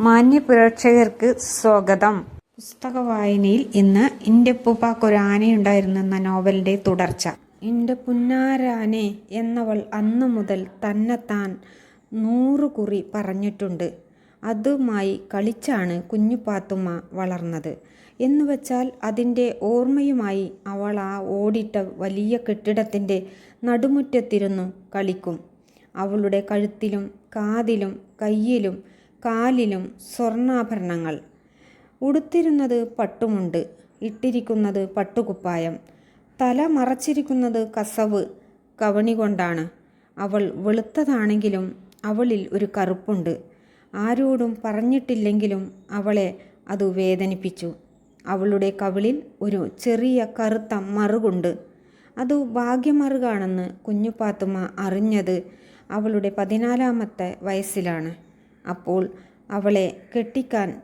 മാന്യപ്രേക്ഷകർക്ക് സ്വാഗതം. പുസ്തക വായനയിൽ ഇന്ന് എന്റെ ഉപ്പുപ്പാക്കൊരു എന്ന തുടർച്ച. എന്റെ പുന്നാരാനെ എന്നവൾ അന്നു മുതൽ തന്നെത്താൻ നൂറു കുറി പറഞ്ഞിട്ടുണ്ട്. അതുമായി കളിച്ചാണ് കുഞ്ഞുപാത്തുമ്മ വളർന്നത്. എന്നുവെച്ചാൽ അതിന്റെ ഓർമ്മയുമായി അവൾ ആ ഓടിട്ട വലിയ കെട്ടിടത്തിന്റെ നടുമുറ്റത്തിരുന്നു കളിക്കും. അവളുടെ കഴുത്തിലും കാതിലും കയ്യിലും കാലിലും സ്വർണാഭരണങ്ങൾ. ഉടുത്തിരുന്നത് പട്ടുമുണ്ട് ഇട്ടിരിക്കുന്നത് പട്ടുകുപ്പായം. തല മറച്ചിരിക്കുന്നത് കസവ് കവണി കൊണ്ടാണ്. അവൾ വെളുത്തതാണെങ്കിലും അവളിൽ ഒരു കറുപ്പുണ്ട്. ആരോടും പറഞ്ഞിട്ടില്ലെങ്കിലും അവളെ അത് വേദനിപ്പിച്ചു. അവളുടെ കവിളിൽ ഒരു ചെറിയ കറുത്ത മറുകുണ്ട്. അത് ഭാഗ്യമറുകാണെന്ന് കുഞ്ഞുപാത്തുമ്മ അറിഞ്ഞത് അവളുടെ പതിനാലാമത്തെ വയസ്സിലാണ്. അപ്പോൾ അവളെ കെട്ടിക്കാൻ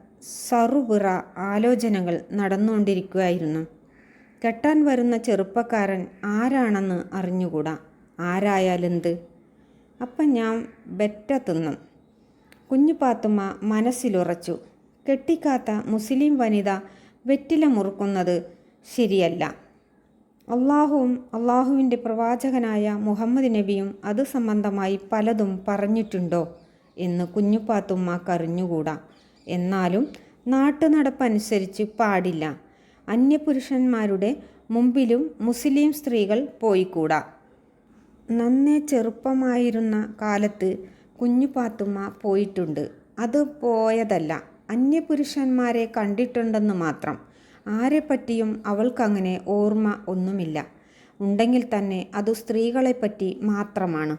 സറുപിറ ആലോചനകൾ നടന്നുകൊണ്ടിരിക്കുകയായിരുന്നു. കെട്ടാൻ വരുന്ന ചെറുപ്പക്കാരൻ ആരാണെന്ന് അറിഞ്ഞുകൂടാ? ആരായാലെന്ത്? അപ്പം ഞാൻ ബെറ്റ തിന്നും. കുഞ്ഞുപാത്തുമ്മ മനസ്സിലുറച്ചു. കെട്ടിക്കാത്ത മുസ്ലിം വനിത വെറ്റില മുറുക്കുന്നത് ശരിയല്ല. അള്ളാഹുവും അള്ളാഹുവിന്റെ പ്രവാചകനായ മുഹമ്മദ് നബിയും അത് സംബന്ധമായി പലതും പറഞ്ഞിട്ടുണ്ടോ? എന്ന് കുഞ്ഞുപാത്തുമ്മക്കറിഞ്ഞുകൂടാ. എന്നാലും നാട്ടുനടപ്പനുസരിച്ച് പാടില്ല. അന്യപുരുഷന്മാരുടെ മുമ്പിലും മുസ്ലിം സ്ത്രീകൾ പോയിക്കൂടാ. നന്നേ ചെറുപ്പമായിരുന്ന കാലത്ത് കുഞ്ഞുപാത്തുമ്മ പോയിട്ടുണ്ട്. അത് പോയതല്ല. അന്യപുരുഷന്മാരെ കണ്ടിട്ടുണ്ടെന്ന് മാത്രം. ആരെപ്പറ്റിയും അവൾക്കങ്ങനെ ഓർമ്മ ഒന്നുമില്ല. ഉണ്ടെങ്കിൽ തന്നെ അത് സ്ത്രീകളെപ്പറ്റി മാത്രമാണ്.